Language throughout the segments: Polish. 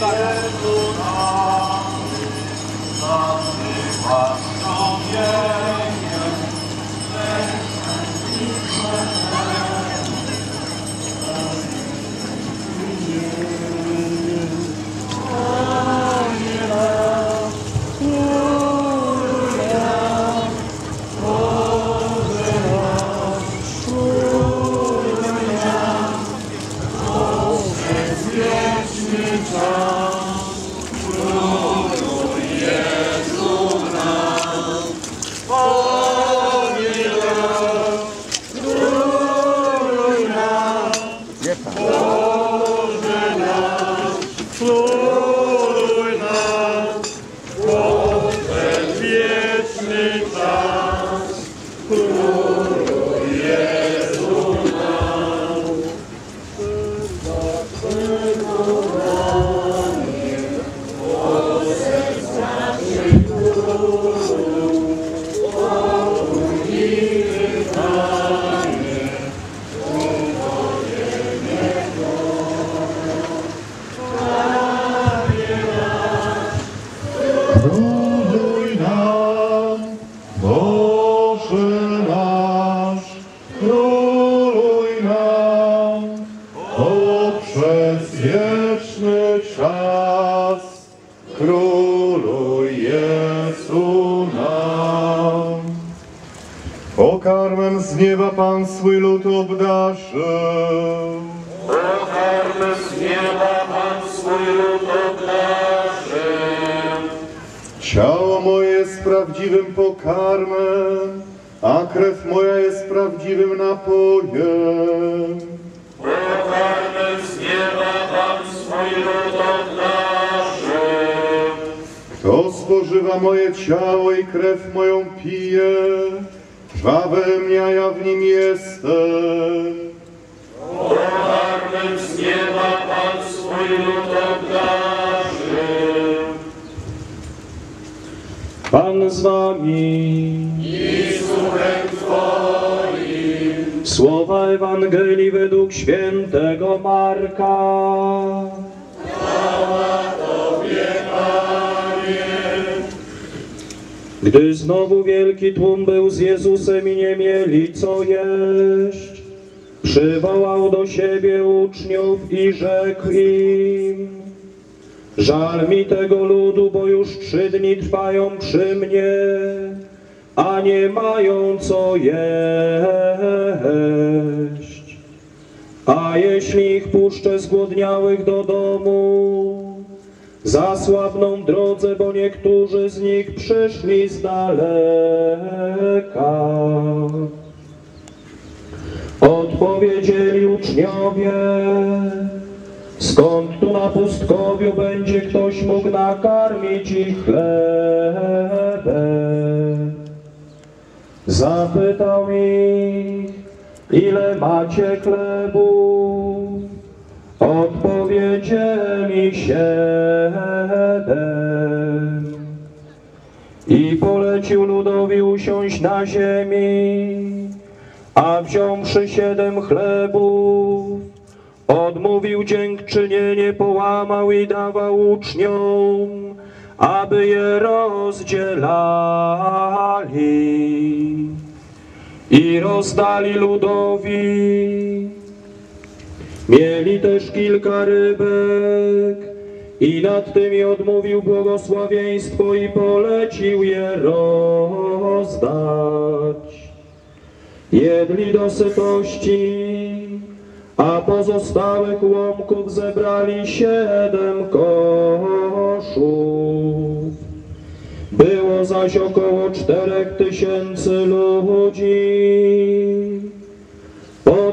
nogi na portach. rejoice. Pokarmem z nieba Pan swój lud obdarzył. Pokarmem z nieba Pan swój lud obdarzył. Ciało moje jest prawdziwym pokarmem, a krew moja jest prawdziwym napojem. Pokarmem z nieba Pan swój lud obdarzył. Kto spożywa moje ciało i krew moją pije, trwa we mnie, ja w nim jestem. Pokarmem z nieba Pan swój lud obdarzył. Pan z wami. Słowa Ewangelii według świętego Marka. Gdy znowu wielki tłum był z Jezusem i nie mieli co jeść, przywołał do siebie uczniów i rzekł im, Żal mi tego ludu, bo już trzy dni trwają przy mnie, a nie mają co jeść. A jeśli ich puszczę zgłodniałych do domu, zasłabną w drodze, bo niektórzy z nich przyszli z daleka. Odpowiedzieli uczniowie, Skąd tu na pustkowiu będzie ktoś mógł nakarmić ich chlebem? Zapytał ich, ile macie chlebu? Odpowiedzieli siedem. I polecił ludowi usiąść na ziemi, a wziąwszy siedem chlebów, Odmówił dziękczynienie, połamał i dawał uczniom, aby je rozdzielali. I rozdali ludowi. Mieli też kilka rybek i nad tymi odmówił błogosławieństwo i polecił je rozdać. Jedli do sytości, a pozostałych łomków zebrali siedem koszów. Było zaś około czterech tysięcy ludzi.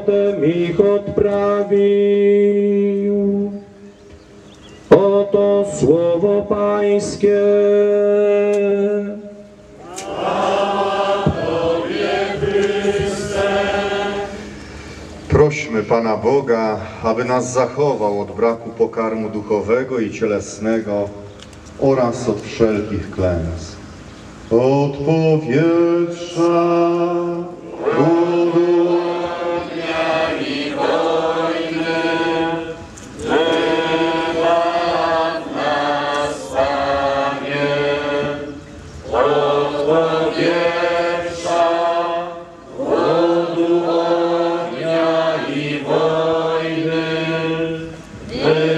Potem ich odprawił. Oto słowo Pańskie. Prośmy Pana Boga, aby nas zachował od braku pokarmu duchowego i cielesnego oraz od wszelkich klęsk. Od powietrza, Amen.